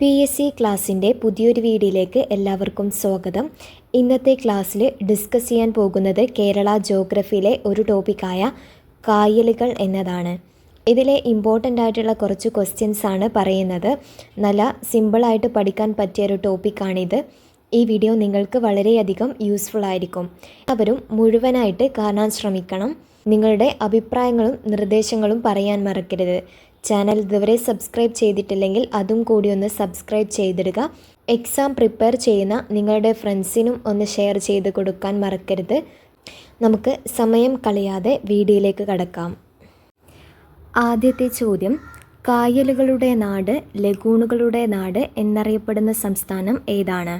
P S C ക്ലാസ്സിന്റെ പുതിയൊരു വീഡിയോയിലേക്ക് എല്ലാവർക്കും സ്വാഗതം. ഇന്നത്തെ ക്ലാസ്സിൽ ഡിസ്കസ് ചെയ്യാൻ പോകുന്നത് കേരള ജോഗ്രഫിയിലെ ഒരു ടോപ്പിക്കായ കായലുകൾ എന്നതാണ്. ഇതിലെ ഇമ്പോർട്ടന്റ് ആയിട്ടുള്ള കുറച്ച് ക്വസ്റ്റ്യൻസ് ആണ് പറയുന്നത്. നല്ല സിമ്പിളായിട്ട് പഠിക്കാൻ പറ്റിയ ഒരു ടോപ്പിക്കാണിത്. ഈ വീഡിയോ നിങ്ങൾക്ക് വളരെയധികം യൂസ്ഫുൾ ആയിരിക്കും. അവരും മുഴുവനായിട്ട് കാണാൻ ശ്രമിക്കണം. നിങ്ങളുടെ അഭിപ്രായങ്ങളും നിർദ്ദേശങ്ങളും പറയാൻ മറക്കരുത്. ചാനൽ ഇതുവരെ സബ്സ്ക്രൈബ് ചെയ്തിട്ടില്ലെങ്കിൽ അതും കൂടി ഒന്ന് സബ്സ്ക്രൈബ് ചെയ്തിടുക. എക്സാം പ്രിപ്പയർ ചെയ്യുന്ന നിങ്ങളുടെ ഫ്രണ്ട്സിനും ഒന്ന് ഷെയർ ചെയ്ത് കൊടുക്കാൻ മറക്കരുത്. നമുക്ക് സമയം കളയാതെ വീഡിയോയിലേക്ക് കടക്കാം. ആദ്യത്തെ ചോദ്യം. കായലുകളുടെ നാട് ലഗൂണുകളുടെ നാട് എന്നറിയപ്പെടുന്ന സംസ്ഥാനം ഏതാണ്?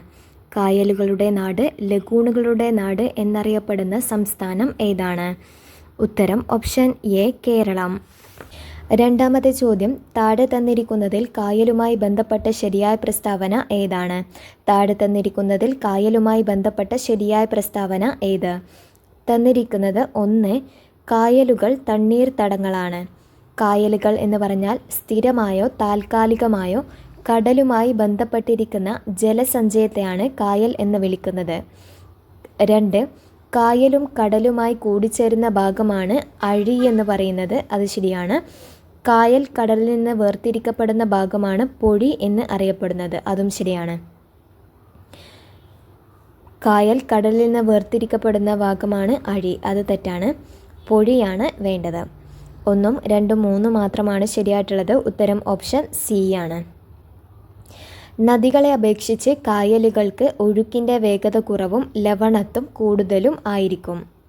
കായലുകളുടെ നാട് ലഗൂണുകളുടെ നാട് എന്നറിയപ്പെടുന്ന സംസ്ഥാനം ഏതാണ്? ഉത്തരം ഓപ്ഷൻ എ കേരളം. രണ്ടാമത്തെ ചോദ്യം താഴെ തന്നിരിക്കുന്നതിൽ കായലുമായി ബന്ധപ്പെട്ട ശരിയായ പ്രസ്താവന ഏതാണ്? താഴെ തന്നിരിക്കുന്നതിൽ കായലുമായി ബന്ധപ്പെട്ട ശരിയായ പ്രസ്താവന ഏത്? തന്നിരിക്കുന്നത് ഒന്ന് കായലുകൾ തണ്ണീർത്തടങ്ങളാണ്. കായലുകൾ എന്ന് പറഞ്ഞാൽ സ്ഥിരമായോ താൽക്കാലികമായോ കടലുമായി ബന്ധപ്പെട്ടിരിക്കുന്ന ജലസഞ്ചയത്തെയാണ് കായൽ എന്ന് വിളിക്കുന്നത്. രണ്ട് കായലും കടലുമായി കൂടിച്ചേരുന്ന ഭാഗമാണ് അഴി എന്ന് പറയുന്നത്. അത് ശരിയാണ്. കായൽ കടലിൽ നിന്ന് വേർതിരിക്കപ്പെടുന്ന ഭാഗമാണ് പൊഴി എന്ന് അറിയപ്പെടുന്നത്. അതും ശരിയാണ്. കായൽ കടലിൽ നിന്ന് വേർതിരിക്കപ്പെടുന്ന ഭാഗമാണ് അഴി. അത് തെറ്റാണ്. പൊഴിയാണ് വേണ്ടത്. ഒന്നും രണ്ടും മൂന്നും മാത്രമാണ് ശരിയായിട്ടുള്ളത്. ഉത്തരം ഓപ്ഷൻ സി ആണ്. നദികളെ അപേക്ഷിച്ച് കായലുകൾക്ക് ഒഴുക്കിന്റെ വേഗത കുറവും ലവണത്വം കൂടുതലും ആയിരിക്കും.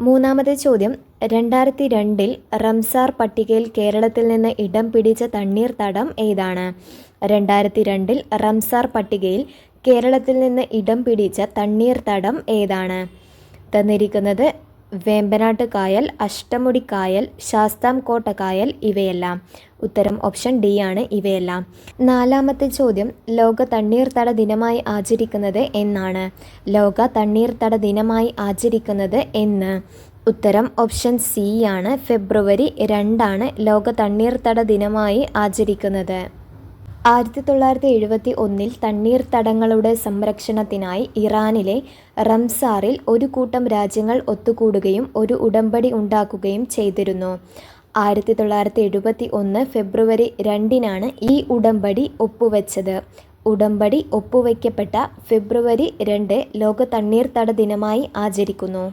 മൂന്നാമത്തെ ചോദ്യം. രണ്ടായിരത്തി രണ്ടിൽ റംസാർ പട്ടികയിൽ കേരളത്തിൽ നിന്ന് ഇടം പിടിച്ച തണ്ണീർത്തടം ഏതാണ്? രണ്ടായിരത്തി രണ്ടിൽ റംസാർ പട്ടികയിൽ കേരളത്തിൽ നിന്ന് ഇടം പിടിച്ച തണ്ണീർത്തടം ഏതാണ്? തന്നിരിക്കുന്നത് വേമ്പനാട്ട് കായൽ അഷ്ടമുടി കായൽ ശാസ്താംകോട്ട കായൽ ഇവയെല്ലാം. ഉത്തരം ഓപ്ഷൻ ഡി ആണ് ഇവയെല്ലാം. നാലാമത്തെ ചോദ്യം ലോക തണ്ണീർത്തട ദിനമായി ആചരിക്കുന്നത് എന്നാണ്. ലോക തണ്ണീർത്തട ദിനമായി ആചരിക്കുന്നത് എന്ന്. ഉത്തരം ഓപ്ഷൻ സി ആണ്. ഫെബ്രുവരി രണ്ടാണ് ലോക തണ്ണീർത്തട ദിനമായി ആചരിക്കുന്നത്. ആയിരത്തി തൊള്ളായിരത്തി എഴുപത്തി ഒന്നിൽ തണ്ണീർത്തടങ്ങളുടെ സംരക്ഷണത്തിനായി ഇറാനിലെ റംസാറിൽ ഒരു കൂട്ടം രാജ്യങ്ങൾ ഒത്തുകൂടുകയും ഒരു ഉടമ്പടി ഉണ്ടാക്കുകയും ചെയ്തിരുന്നു. ആയിരത്തി തൊള്ളായിരത്തി എഴുപത്തി ഒന്ന് ഫെബ്രുവരി രണ്ടിനാണ് ഈ ഉടമ്പടി ഒപ്പുവെച്ചത്. ഉടമ്പടി ഒപ്പുവയ്ക്കപ്പെട്ട ഫെബ്രുവരി രണ്ട് ലോക തണ്ണീർത്തട ദിനമായി ആചരിക്കുന്നു.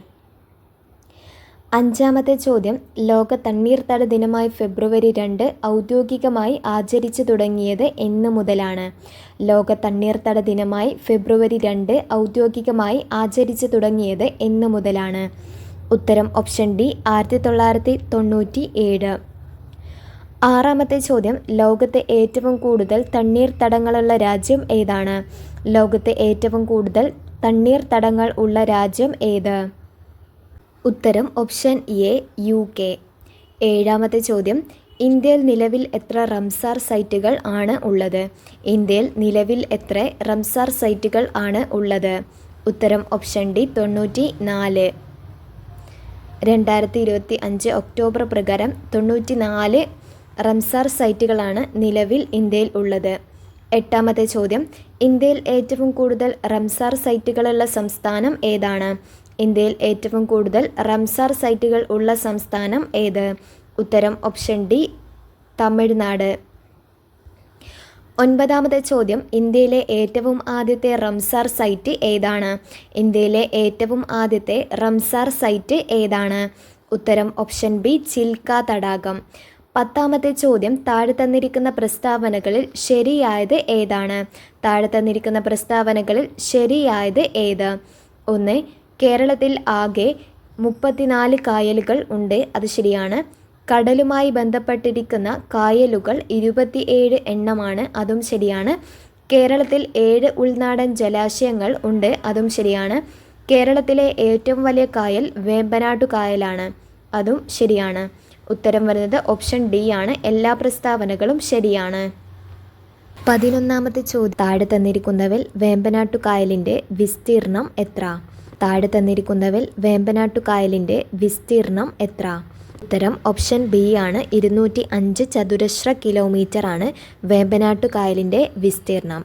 അഞ്ചാമത്തെ ചോദ്യം ലോക തണ്ണീർത്തട ദിനമായി ഫെബ്രുവരി രണ്ട് ഔദ്യോഗികമായി ആചരിച്ചു തുടങ്ങിയത് എന്ന് മുതലാണ്. ലോക തണ്ണീർത്തട ദിനമായി ഫെബ്രുവരി രണ്ട് ഔദ്യോഗികമായി ആചരിച്ചു തുടങ്ങിയത് എന്ന് മുതലാണ്. ഉത്തരം ഓപ്ഷൻ ഡി ആയിരത്തി തൊള്ളായിരത്തി തൊണ്ണൂറ്റി ഏഴ് ആറാമത്തെ ചോദ്യം ലോകത്തെ ഏറ്റവും കൂടുതൽ തണ്ണീർത്തടങ്ങളുള്ള രാജ്യം ഏതാണ്? ലോകത്തെ ഏറ്റവും കൂടുതൽ തണ്ണീർത്തടങ്ങൾ ഉള്ള രാജ്യം ഏത്? ഉത്തരം ഓപ്ഷൻ എ യു കെ ഏഴാമത്തെ ചോദ്യം ഇന്ത്യയിൽ നിലവിൽ എത്ര റംസാർ സൈറ്റുകൾ ആണ് ഉള്ളത്? ഇന്ത്യയിൽ നിലവിൽ എത്ര റംസാർ സൈറ്റുകൾ ആണ് ഉള്ളത്? ഉത്തരം ഓപ്ഷൻ ഡി തൊണ്ണൂറ്റി നാല് രണ്ടായിരത്തി ഇരുപത്തി അഞ്ച് ഒക്ടോബർ പ്രകാരം തൊണ്ണൂറ്റി നാല് റംസാർ സൈറ്റുകളാണ് നിലവിൽ ഇന്ത്യയിൽ ഉള്ളത്. എട്ടാമത്തെ ചോദ്യം ഇന്ത്യയിൽ ഏറ്റവും കൂടുതൽ റംസാർ സൈറ്റുകളുള്ള സംസ്ഥാനം ഏതാണ്? ഇന്ത്യയിൽ ഏറ്റവും കൂടുതൽ റംസാർ സൈറ്റുകൾ ഉള്ള സംസ്ഥാനം ഏത്? ഉത്തരം ഓപ്ഷൻ ഡി തമിഴ്നാട്. ഒൻപതാമത്തെ ചോദ്യം ഇന്ത്യയിലെ ഏറ്റവും ആദ്യത്തെ റംസാർ സൈറ്റ് ഏതാണ്? ഇന്ത്യയിലെ ഏറ്റവും ആദ്യത്തെ റംസാർ സൈറ്റ് ഏതാണ്? ഉത്തരം ഓപ്ഷൻ ബി ചിൽക്ക തടാകം. പത്താമത്തെ ചോദ്യം താഴെ തന്നിരിക്കുന്ന പ്രസ്താവനകളിൽ ശരിയായത് ഏതാണ്? താഴെ തന്നിരിക്കുന്ന പ്രസ്താവനകളിൽ ശരിയായത് ഏത്? ഒന്ന് കേരളത്തിൽ ആകെ മുപ്പത്തിനാല് കായലുകൾ ഉണ്ട് അത് ശരിയാണ്. കടലുമായി ബന്ധപ്പെട്ടിരിക്കുന്ന കായലുകൾ ഇരുപത്തിയേഴ് എണ്ണമാണ് അതും ശരിയാണ്. കേരളത്തിൽ ഏഴ് ഉൾനാടൻ ജലാശയങ്ങൾ ഉണ്ട് അതും ശരിയാണ്. കേരളത്തിലെ ഏറ്റവും വലിയ കായൽ വേമ്പനാട്ടു കായലാണ് അതും ശരിയാണ്. ഉത്തരം വരുന്നത് ഓപ്ഷൻ ഡി ആണ്. എല്ലാ പ്രസ്താവനകളും ശരിയാണ്. പതിനൊന്നാമത്തെ ചോദ്യം. താഴെ തന്നിരിക്കുന്നവൽ വേമ്പനാട്ടു കായലിന്റെ വിസ്തീർണം എത്ര? താഴെ തന്നിരിക്കുന്നവൽ വേമ്പനാട്ടു കായലിന്റെ വിസ്തീർണം എത്ര? ഉത്തരം ഓപ്ഷൻ ബി ആണ്. ഇരുന്നൂറ്റി അഞ്ച് ചതുരശ്ര കിലോമീറ്റർ ആണ് വേമ്പനാട്ടു കായലിന്റെ വിസ്തീർണം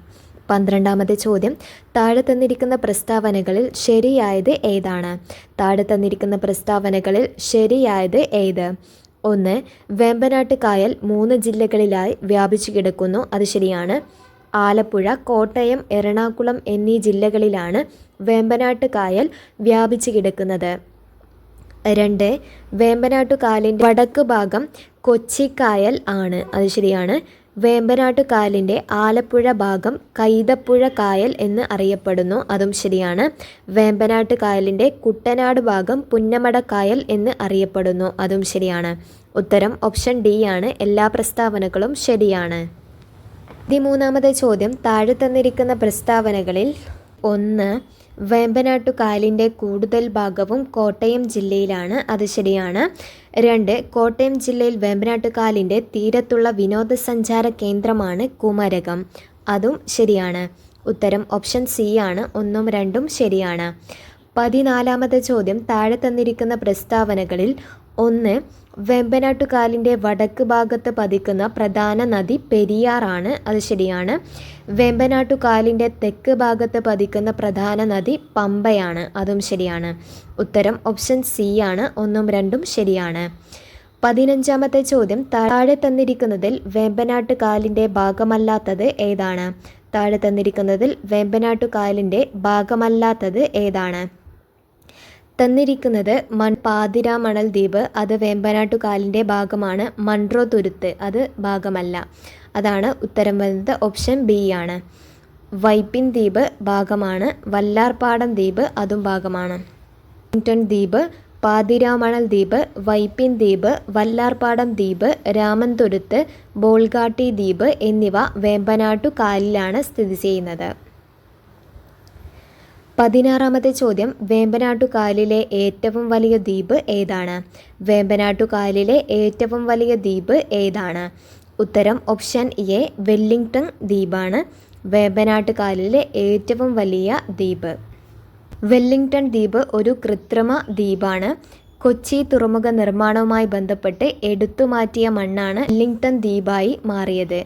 പന്ത്രണ്ടാമത്തെ ചോദ്യം. താഴെ തന്നിരിക്കുന്ന പ്രസ്താവനകളിൽ ശരിയായത് ഏതാണ്? താഴെ തന്നിരിക്കുന്ന പ്രസ്താവനകളിൽ ശരിയായത് ഏത്? ഒന്ന് വേമ്പനാട്ട് കായൽ മൂന്ന് ജില്ലകളിലായി വ്യാപിച്ചു കിടക്കുന്നു. അത് ശരിയാണ്. ആലപ്പുഴ കോട്ടയം എറണാകുളം എന്നീ ജില്ലകളിലാണ് വേമ്പനാട്ട് കായൽ വ്യാപിച്ചു കിടക്കുന്നത്. രണ്ട് വേമ്പനാട്ടു കായലിന്റെ വടക്ക് ഭാഗം കൊച്ചിക്കായൽ ആണ്. അത് ശരിയാണ്. വേമ്പനാട്ടു കായലിന്റെ ആലപ്പുഴ ഭാഗം കൈതപ്പുഴ കായൽ എന്ന് അറിയപ്പെടുന്നു. അതും ശരിയാണ്. വേമ്പനാട്ടു കായലിന്റെ കുട്ടനാട് ഭാഗം പുന്നമട കായൽ എന്ന് അറിയപ്പെടുന്നു. അതും ശരിയാണ്. ഉത്തരം ഓപ്ഷൻ ഡി ആണ്. എല്ലാ പ്രസ്താവനകളും ശരിയാണ്. പതിമൂന്നാമത്തെ ചോദ്യം. താഴെ തന്നിരിക്കുന്ന പ്രസ്താവനകളിൽ ഒന്ന് വേമ്പനാട്ടു കായലിന്റെ കൂടുതൽ ഭാഗവും കോട്ടയം ജില്ലയിലാണ്. അത് ശരിയാണ്. രണ്ട് കോട്ടയം ജില്ലയിൽ വേമ്പനാട്ടുകായലിന്റെ തീരത്തുള്ള വിനോദസഞ്ചാര കേന്ദ്രമാണ് കുമരകം. അതും ശരിയാണ്. ഉത്തരം ഓപ്ഷൻ സി ആണ്. ഒന്നും രണ്ടും ശരിയാണ്. പതിനാലാമത്തെ ചോദ്യം. താഴെ തന്നിരിക്കുന്ന പ്രസ്താവനകളിൽ ഒന്ന് വെമ്പനാട്ടുകാലിന്റെ വടക്ക് ഭാഗത്ത് പതിക്കുന്ന പ്രധാന നദി പെരിയാറാണ്. അത് ശരിയാണ്. വെമ്പനാട്ടുകാലിന്റെ തെക്ക് ഭാഗത്ത് പതിക്കുന്ന പ്രധാന നദി പമ്പയാണ്. അതും ശരിയാണ്. ഉത്തരം ഓപ്ഷൻ സി ആണ്. ഒന്നും രണ്ടും ശരിയാണ്. പതിനഞ്ചാമത്തെ ചോദ്യം. താഴെ തന്നിരിക്കുന്നതിൽ വേമ്പനാട്ടുകാലിന്റെ ഭാഗമല്ലാത്തത് ഏതാണ്? താഴെ തന്നിരിക്കുന്നതിൽ വേമ്പനാട്ടുകാലിന്റെ ഭാഗമല്ലാത്തത് ഏതാണ്? തന്നിരിക്കുന്നത് മൺ പാതിരാമണൽ ദ്വീപ് അത് വേമ്പനാട്ടുകാലിന്റെ ഭാഗമാണ്. മൺട്രോ തുരുത്ത് അത് ഭാഗമല്ല. അതാണ് ഉത്തരം വരുന്നത്. ഓപ്ഷൻ ബി ആണ്. വൈപ്പിൻ ദ്വീപ് ഭാഗമാണ്. വല്ലാർപാടം ദ്വീപ് അതും ഭാഗമാണ്. വെല്ലിംഗ്ടൺ ദ്വീപ് പാതിരാമണൽ ദ്വീപ് വൈപ്പിൻ ദ്വീപ് വല്ലാർപാടം ദ്വീപ് രാമൻതുരുത്ത് ബോൾഗാട്ടി ദ്വീപ് എന്നിവ വേമ്പനാട്ടു കായലിലാണ് സ്ഥിതി ചെയ്യുന്നത്. പതിനാറാമത്തെ ചോദ്യം വേമ്പനാട്ടു കായലിലെ ഏറ്റവും വലിയ ദ്വീപ് ഏതാണ്? വേമ്പനാട്ടു കായലിലെ ഏറ്റവും വലിയ ദ്വീപ് ഏതാണ്? ഉത്തരം ഓപ്ഷൻ എ വെല്ലിംഗ്ടൺ ദ്വീപാണ്. വേമ്പനാട്ടുകായലിലെ ഏറ്റവും വലിയ ദ്വീപ്. വെല്ലിംഗ്ടൺ ദ്വീപ് ഒരു കൃത്രിമ ദ്വീപാണ്. കൊച്ചി തുറമുഖ നിർമ്മാണവുമായി ബന്ധപ്പെട്ട് എടുത്തുമാറ്റിയ മണ്ണാണ് വെല്ലിംഗ്ടൺ ദ്വീപായി മാറിയത്.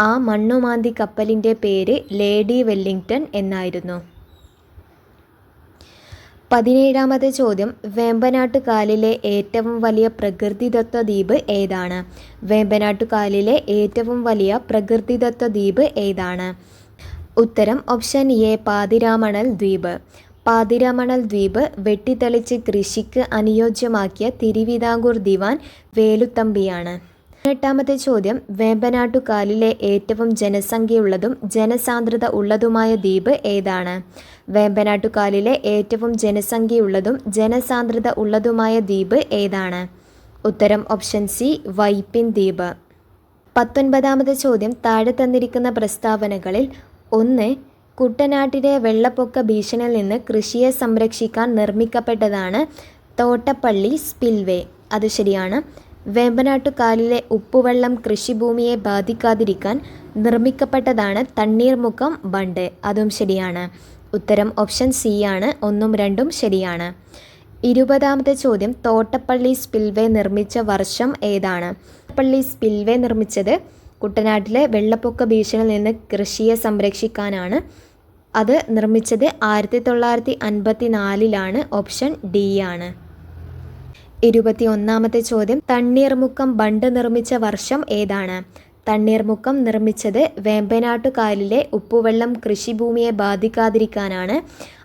ആ മണ്ണുമാന്തി കപ്പലിന്റെ പേര് ലേഡി വെല്ലിംഗ്ടൺ എന്നായിരുന്നു. പതിനേഴാമത്തെ ചോദ്യം വേമ്പനാട്ടുകാലിലെ ഏറ്റവും വലിയ പ്രകൃതിദത്ത ദ്വീപ് ഏതാണ്? വേമ്പനാട്ടുകാലിലെ ഏറ്റവും വലിയ പ്രകൃതിദത്ത ദ്വീപ് ഏതാണ്? ഉത്തരം ഓപ്ഷൻ എ പാതിരാമണൽ ദ്വീപ്. പാതിരാമണൽ ദ്വീപ് വെട്ടിത്തെളിച്ച് കൃഷിക്ക് അനുയോജ്യമാക്കിയ തിരുവിതാംകൂർ ദിവാൻ വേലുത്തമ്പിയാണ്. പതിനെട്ടാമത്തെ ചോദ്യം. വേമ്പനാട്ടുകാലിലെ ഏറ്റവും ജനസംഖ്യയുള്ളതും ജനസാന്ദ്രത ഉള്ളതുമായ ദ്വീപ് ഏതാണ്? വേമ്പനാട്ടുകാലിലെ ഏറ്റവും ജനസംഖ്യയുള്ളതും ജനസാന്ദ്രത ഉള്ളതുമായ ദ്വീപ് ഏതാണ്? ഉത്തരം ഓപ്ഷൻ സി വൈപ്പിൻ ദ്വീപ്. പത്തൊൻപതാമത്തെ ചോദ്യം. താഴെ തന്നിരിക്കുന്ന പ്രസ്താവനകളിൽ ഒന്ന് കുട്ടനാട്ടിലെ വെള്ളപ്പൊക്ക ഭീഷണിയിൽ നിന്ന് കൃഷിയെ സംരക്ഷിക്കാൻ നിർമ്മിക്കപ്പെട്ടതാണ് തോട്ടപ്പള്ളി സ്പിൽവേ. അത് ശരിയാണ്. വേമ്പനാട്ടു കായലിലെ ഉപ്പുവെള്ളം കൃഷിഭൂമിയെ ബാധിക്കാതിരിക്കാൻ നിർമ്മിക്കപ്പെട്ടതാണ് തണ്ണീർമുഖം ബണ്ട്. അതും ശരിയാണ്. ഉത്തരം ഓപ്ഷൻ സി ആണ്. ഒന്നും രണ്ടും ശരിയാണ്. ഇരുപതാമത്തെ ചോദ്യം തോട്ടപ്പള്ളി സ്പിൽവേ നിർമ്മിച്ച വർഷം ഏതാണ്? തോട്ടപ്പള്ളി സ്പിൽവേ നിർമ്മിച്ചത് കുട്ടനാട്ടിലെ വെള്ളപ്പൊക്ക ഭീഷണിയിൽ നിന്ന് കൃഷിയെ സംരക്ഷിക്കാനാണ്. അത് നിർമ്മിച്ചത് ആയിരത്തി തൊള്ളായിരത്തി അൻപത്തി നാലിലാണ് ഓപ്ഷൻ ഡി ആണ്. ഇരുപത്തി ഒന്നാമത്തെ ചോദ്യം തണ്ണീർമുക്കം ബണ്ട് നിർമ്മിച്ച വർഷം ഏതാണ്? തണ്ണീർമുക്കം നിർമ്മിച്ചത് വേമ്പനാട്ടുകാലിലെ ഉപ്പുവെള്ളം കൃഷിഭൂമിയെ ബാധിക്കാതിരിക്കാനാണ്.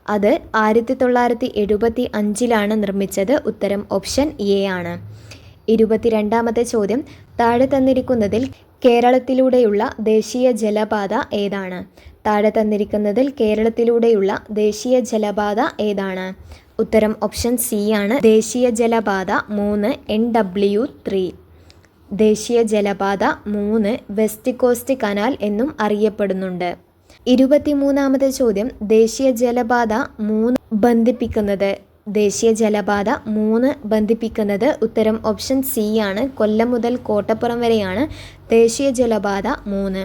അത് ആയിരത്തി തൊള്ളായിരത്തി എഴുപത്തി അഞ്ചിലാണ് നിർമ്മിച്ചത്. ഉത്തരം ഓപ്ഷൻ എ ആണ്. ഇരുപത്തിരണ്ടാമത്തെ ചോദ്യം താഴെ തന്നിരിക്കുന്നതിൽ കേരളത്തിലൂടെയുള്ള ദേശീയ ജലപാത ഏതാണ്? താഴെ തന്നിരിക്കുന്നതിൽ കേരളത്തിലൂടെയുള്ള ദേശീയ ജലപാത ഏതാണ്? ഉത്തരം ഓപ്ഷൻ സി ആണ്. ദേശീയ ജലപാത മൂന്ന് എൻ ഡബ്ല്യു ത്രീ ദേശീയ ജലപാത മൂന്ന് വെസ്റ്റ് കോസ്റ്റ് കനാൽ എന്നും അറിയപ്പെടുന്നുണ്ട്. ഇരുപത്തിമൂന്നാമത്തെ ചോദ്യം ദേശീയ ജലപാത മൂന്ന് ബന്ധിപ്പിക്കുന്നത്. ദേശീയ ജലപാത മൂന്ന് ബന്ധിപ്പിക്കുന്നത് ഉത്തരം ഓപ്ഷൻ സി ആണ്. കൊല്ലം മുതൽ കോട്ടപ്പുറം വരെയാണ്. ദേശീയ ജലപാത മൂന്ന്.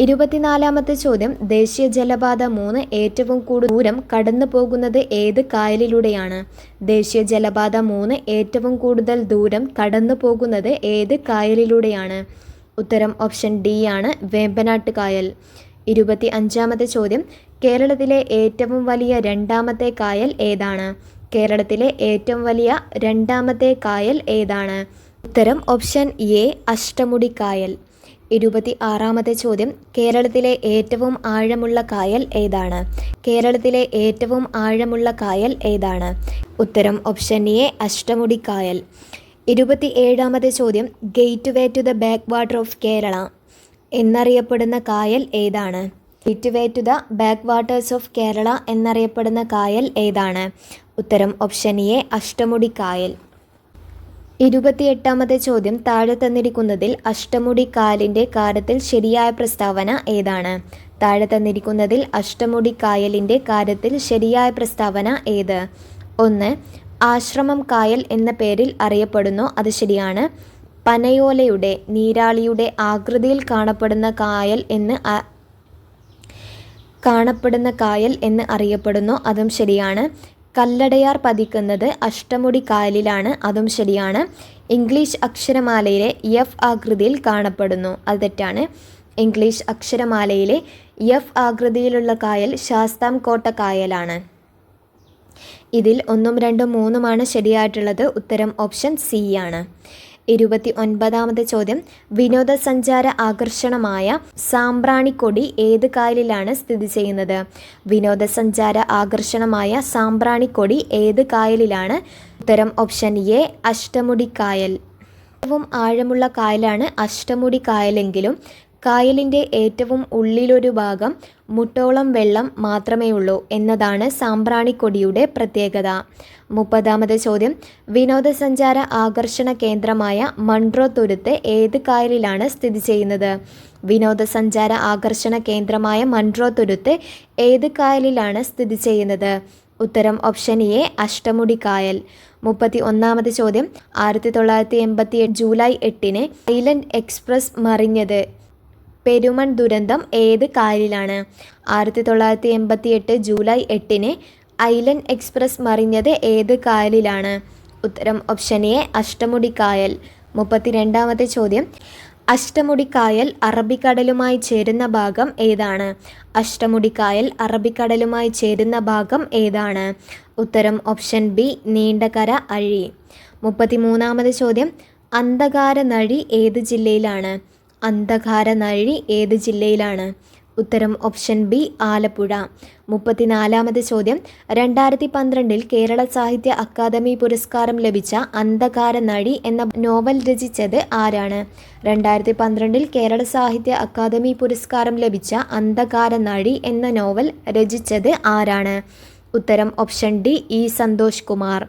ഇരുപത്തിനാലാമത്തെ ചോദ്യം. ദേശീയ ജലപാത മൂന്ന് ഏറ്റവും കൂടുതൽ ദൂരം കടന്നു പോകുന്നത് ഏത് കായലിലൂടെയാണ്? ദേശീയ ജലപാത മൂന്ന് ഏറ്റവും കൂടുതൽ ദൂരം കടന്നു പോകുന്നത് ഏത് കായലിലൂടെയാണ്? ഉത്തരം ഓപ്ഷൻ ഡി ആണ് വേമ്പനാട്ട് കായൽ. ഇരുപത്തി അഞ്ചാമത്തെ ചോദ്യം. കേരളത്തിലെ ഏറ്റവും വലിയ രണ്ടാമത്തെ കായൽ ഏതാണ്? കേരളത്തിലെ ഏറ്റവും വലിയ രണ്ടാമത്തെ കായൽ ഏതാണ്? ഉത്തരം ഓപ്ഷൻ എ അഷ്ടമുടി കായൽ. ഇരുപത്തി ആറാമത്തെ ചോദ്യം കേരളത്തിലെ ഏറ്റവും ആഴമുള്ള കായൽ ഏതാണ്? കേരളത്തിലെ ഏറ്റവും ആഴമുള്ള കായൽ ഏതാണ്? ഉത്തരം ഓപ്ഷൻ എ അഷ്ടമുടി കായൽ. ഇരുപത്തി ഏഴാമത്തെ ചോദ്യം gateway to the backwater of Kerala. എന്നറിയപ്പെടുന്ന കായൽ ഏതാണ്? Gateway to the backwaters of Kerala എന്നറിയപ്പെടുന്ന കായൽ ഏതാണ്? ഉത്തരം ഓപ്ഷൻ എ അഷ്ടമുടി കായൽ. ഇരുപത്തിയെട്ടാമത്തെ ചോദ്യം താഴെ തന്നിരിക്കുന്നതിൽ അഷ്ടമുടി കായലിന്റെ കാര്യത്തിൽ ശരിയായ പ്രസ്താവന ഏതാണ്? താഴെ തന്നിരിക്കുന്നതിൽ അഷ്ടമുടി കായലിന്റെ കാര്യത്തിൽ ശരിയായ പ്രസ്താവന ഏത്? ഒന്ന് ആശ്രമം കായൽ എന്ന പേരിൽ അറിയപ്പെടുന്നു അത് ശരിയാണ്. പനയോലയുടെ നീരാളിയുടെ ആകൃതിയിൽ കാണപ്പെടുന്ന കായൽ എന്ന് കാണപ്പെടുന്ന കായൽ എന്ന് അറിയപ്പെടുന്നു അതും ശരിയാണ്. കല്ലടയാർ പതിക്കുന്നത് അഷ്ടമുടി കായലിലാണ്. അതും ശരിയാണ്. ഇംഗ്ലീഷ് അക്ഷരമാലയിലെ എഫ് ആകൃതിയിൽ കാണപ്പെടുന്നു. അത് തെറ്റാണ്. ഇംഗ്ലീഷ് അക്ഷരമാലയിലെ എഫ് ആകൃതിയിലുള്ള കായൽ ശാസ്താംകോട്ട കായലാണ്. ഇതിൽ ഒന്നും രണ്ടും മൂന്നുമാണ് ശരിയായിട്ടുള്ളത്. ഉത്തരം ഓപ്ഷൻ സി ആണ്. ഇരുപത്തി ഒൻപതാമത്തെ ചോദ്യം. വിനോദസഞ്ചാര ആകർഷണമായ സാമ്പ്രാണിക്കൊടി ഏത് കായലിലാണ് സ്ഥിതി ചെയ്യുന്നത്? വിനോദസഞ്ചാര ആകർഷണമായ സാമ്പ്രാണിക്കൊടി ഏത് കായലിലാണ്? ഉത്തരം ഓപ്ഷൻ എ അഷ്ടമുടി കായൽ. ഏറ്റവും ആഴമുള്ള കായലാണ് അഷ്ടമുടി കായലെങ്കിലും കായലിന്റെ ഏറ്റവും ഉള്ളിലൊരു ഭാഗം മുട്ടോളം വെള്ളം മാത്രമേ ഉള്ളൂ എന്നതാണ് സാമ്പ്രാണിക്കൊടിയുടെ പ്രത്യേകത. മുപ്പതാമത് ചോദ്യം. വിനോദസഞ്ചാര ആകർഷണ കേന്ദ്രമായ മൺട്രോ തുരുത്ത് ഏത് കായലിലാണ് സ്ഥിതി ചെയ്യുന്നത്? വിനോദസഞ്ചാര ആകർഷണ കേന്ദ്രമായ മൺട്രോ തുരുത്ത് ഏത് കായലിലാണ് സ്ഥിതി ചെയ്യുന്നത്? ഉത്തരം ഓപ്ഷൻ എ അഷ്ടമുടി കായൽ. മുപ്പത്തി ഒന്നാമത് ചോദ്യം. ആയിരത്തി തൊള്ളായിരത്തി എൺപത്തി ജൂലൈ എട്ടിന് ഐലൻഡ് എക്സ്പ്രസ് മറിഞ്ഞത് പെരുമൺ ദുരന്തം ഏത് കായലിലാണ്? ആയിരത്തി തൊള്ളായിരത്തി എൺപത്തി എട്ട് ജൂലൈ എട്ടിന് ഐലൻഡ് എക്സ്പ്രസ് മറിഞ്ഞത് ഏത് കായലിലാണ്? ഉത്തരം ഓപ്ഷൻ എ അഷ്ടമുടി കായൽ. മുപ്പത്തിരണ്ടാമത്തെ ചോദ്യം. അഷ്ടമുടി കായൽ അറബിക്കടലുമായി ചേരുന്ന ഭാഗം ഏതാണ്? അഷ്ടമുടി കായൽ അറബിക്കടലുമായി ചേരുന്ന ഭാഗം ഏതാണ്? ഉത്തരം ഓപ്ഷൻ ബി നീണ്ടകര അഴി. മുപ്പത്തിമൂന്നാമത് ചോദ്യം. അന്ധകാര നഴി ഏത് ജില്ലയിലാണ്? അന്ധകാര നഴി ഏത് ജില്ലയിലാണ്? ഉത്തരം ഓപ്ഷൻ ബി ആലപ്പുഴ. മുപ്പത്തിനാലാമത് ചോദ്യം. രണ്ടായിരത്തി പന്ത്രണ്ടിൽ കേരള സാഹിത്യ അക്കാദമി പുരസ്കാരം ലഭിച്ച അന്ധകാര നടി എന്ന നോവൽ രചിച്ചത് ആരാണ്? രണ്ടായിരത്തി പന്ത്രണ്ടിൽ കേരള സാഹിത്യ അക്കാദമി പുരസ്കാരം ലഭിച്ച അന്ധകാര നടി എന്ന നോവൽ രചിച്ചത് ആരാണ്? ഉത്തരം option D E Santhosh Kumar.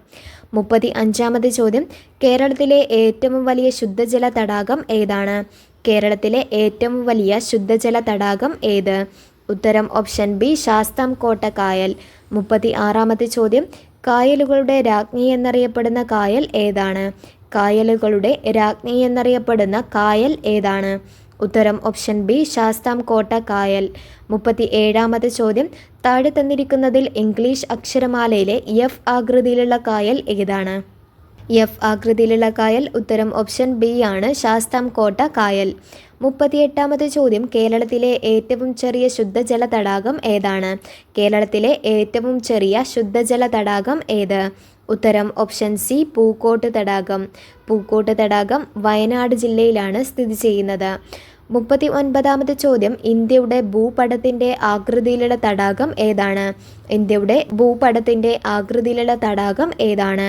മുപ്പത്തി അഞ്ചാമത് ചോദ്യം. കേരളത്തിലെ ഏറ്റവും വലിയ ശുദ്ധജല തടാകം ഏതാണ്? കേരളത്തിലെ ഏറ്റവും വലിയ ശുദ്ധജല തടാകം ഏത്? ഉത്തരം ഓപ്ഷൻ ബി ശാസ്താംകോട്ട കായൽ. മുപ്പത്തി ആറാമത്തെ ചോദ്യം കായലുകളുടെ രാജ്ഞി എന്നറിയപ്പെടുന്ന കായൽ ഏതാണ്? കായലുകളുടെ രാജ്ഞി എന്നറിയപ്പെടുന്ന കായൽ ഏതാണ്? ഉത്തരം ഓപ്ഷൻ ബി ശാസ്താംകോട്ട കായൽ. മുപ്പത്തി ഏഴാമത്തെ ചോദ്യം താഴെ തന്നിരിക്കുന്നതിൽ ഇംഗ്ലീഷ് അക്ഷരമാലയിലെ എഫ് ആകൃതിയിലുള്ള കായൽ ഏതാണ്? എഫ് ആകൃതിയിലുള്ള കായൽ ഉത്തരം ഓപ്ഷൻ ബി ആണ് ശാസ്താംകോട്ട കായൽ. മുപ്പത്തിയെട്ടാമത് ചോദ്യം കേരളത്തിലെ ഏറ്റവും ചെറിയ ശുദ്ധജല തടാകം ഏതാണ്? കേരളത്തിലെ ഏറ്റവും ചെറിയ ശുദ്ധജല തടാകം ഏത്? ഉത്തരം ഓപ്ഷൻ സി പൂക്കോട്ട് തടാകം. പൂക്കോട്ട് തടാകം വയനാട് ജില്ലയിലാണ് സ്ഥിതി ചെയ്യുന്നത്. മുപ്പത്തി ഒൻപതാമത്തെ ചോദ്യം ഇന്ത്യയുടെ ഭൂപടത്തിന്റെ ആകൃതിയിലുള്ള തടാകം ഏതാണ്? ഇന്ത്യയുടെ ഭൂപടത്തിന്റെ ആകൃതിയിലുള്ള തടാകം ഏതാണ്?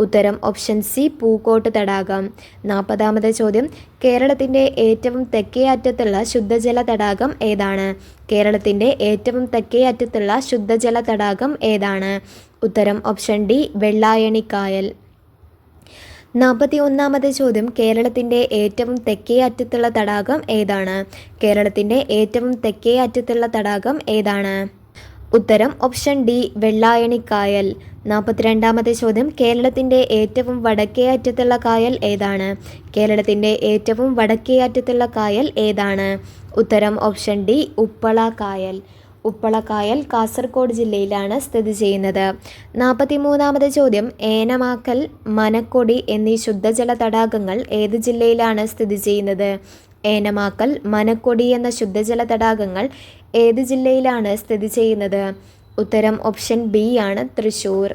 ഉത്തരം ഓപ്ഷൻ സി പൂക്കോട്ട് തടാകം. നാൽപ്പതാമത്തെ ചോദ്യം കേരളത്തിന്റെ ഏറ്റവും തെക്കേ അറ്റത്തുള്ള ശുദ്ധജല തടാകം ഏതാണ്? കേരളത്തിന്റെ ഏറ്റവും തെക്കേ അറ്റത്തുള്ള ശുദ്ധജല തടാകം ഏതാണ്? ഉത്തരം ഓപ്ഷൻ ഡി വെള്ളായണിക്കായൽ നാൽപ്പത്തി ഒന്നാമത്തെ ചോദ്യം കേരളത്തിന്റെ ഏറ്റവും തെക്കേ അറ്റത്തുള്ള തടാകം ഏതാണ്? കേരളത്തിന്റെ ഏറ്റവും തെക്കേ അറ്റത്തുള്ള തടാകം ഏതാണ്? ഉത്തരം ഓപ്ഷൻ ഡി വെള്ളായണിക്കായൽ നാൽപ്പത്തിരണ്ടാമത്തെ ചോദ്യം കേരളത്തിന്റെ ഏറ്റവും വടക്കേ അറ്റത്തുള്ള കായൽ ഏതാണ്? കേരളത്തിന്റെ ഏറ്റവും വടക്കേ അറ്റത്തുള്ള കായൽ ഏതാണ്? ഉത്തരം ഓപ്ഷൻ ഡി ഉപ്പള കായൽ. ഉപ്പള കായൽ കാസർഗോഡ് ജില്ലയിലാണ് സ്ഥിതി ചെയ്യുന്നത്. നാൽപ്പത്തി മൂന്നാമത് ചോദ്യം ഏനമാക്കൽ മനക്കൊടി എന്നീ ശുദ്ധജല തടാകങ്ങൾ ഏത് ജില്ലയിലാണ് സ്ഥിതി ചെയ്യുന്നത്? ഏനമാക്കൽ മനക്കൊടി എന്ന ശുദ്ധജല തടാകങ്ങൾ ഏത് ജില്ലയിലാണ് സ്ഥിതി ചെയ്യുന്നത്? ഉത്തരം ഓപ്ഷൻ ബി ആണ് തൃശൂർ.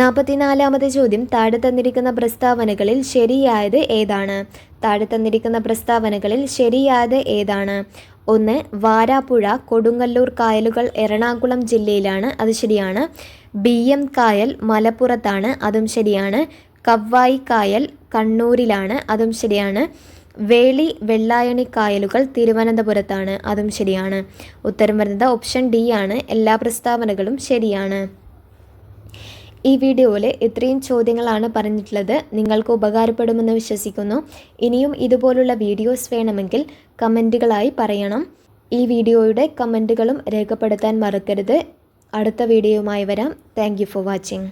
നാൽപ്പത്തിനാലാമത് ചോദ്യം താഴെ തന്നിരിക്കുന്ന പ്രസ്താവനകളിൽ ശരിയായത് ഏതാണ്? താഴെ തന്നിരിക്കുന്ന പ്രസ്താവനകളിൽ ശരിയായത് ഏതാണ്? ഒന്ന് വാരാപ്പുഴ കൊടുങ്ങല്ലൂർ കായലുകൾ എറണാകുളം ജില്ലയിലാണ്. അത് ശരിയാണ്. ബി എം കായൽ മലപ്പുറത്താണ്. അതും ശരിയാണ്. കവ്വായി കായൽ കണ്ണൂരിലാണ്. അതും ശരിയാണ്. വേളി വെള്ളായണി കായലുകൾ തിരുവനന്തപുരത്താണ്. അതും ശരിയാണ്. ഉത്തരം വരുന്നത് ഓപ്ഷൻ ഡി ആണ്. എല്ലാ പ്രസ്താവനകളും ശരിയാണ്. ഈ വീഡിയോയിൽ ഇത്രയും ചോദ്യങ്ങളാണ് പറഞ്ഞിട്ടുള്ളത്. നിങ്ങൾക്ക് ഉപകാരപ്പെടുമെന്ന് വിശ്വസിക്കുന്നു. ഇനിയും ഇതുപോലുള്ള വീഡിയോസ് വേണമെങ്കിൽ കമന്റുകളായി പറയണം. ഈ വീഡിയോയുടെ കമന്റുകളും രേഖപ്പെടുത്താൻ മറക്കരുത്. അടുത്ത വീഡിയോയുമായി വരാം. Thank for watching.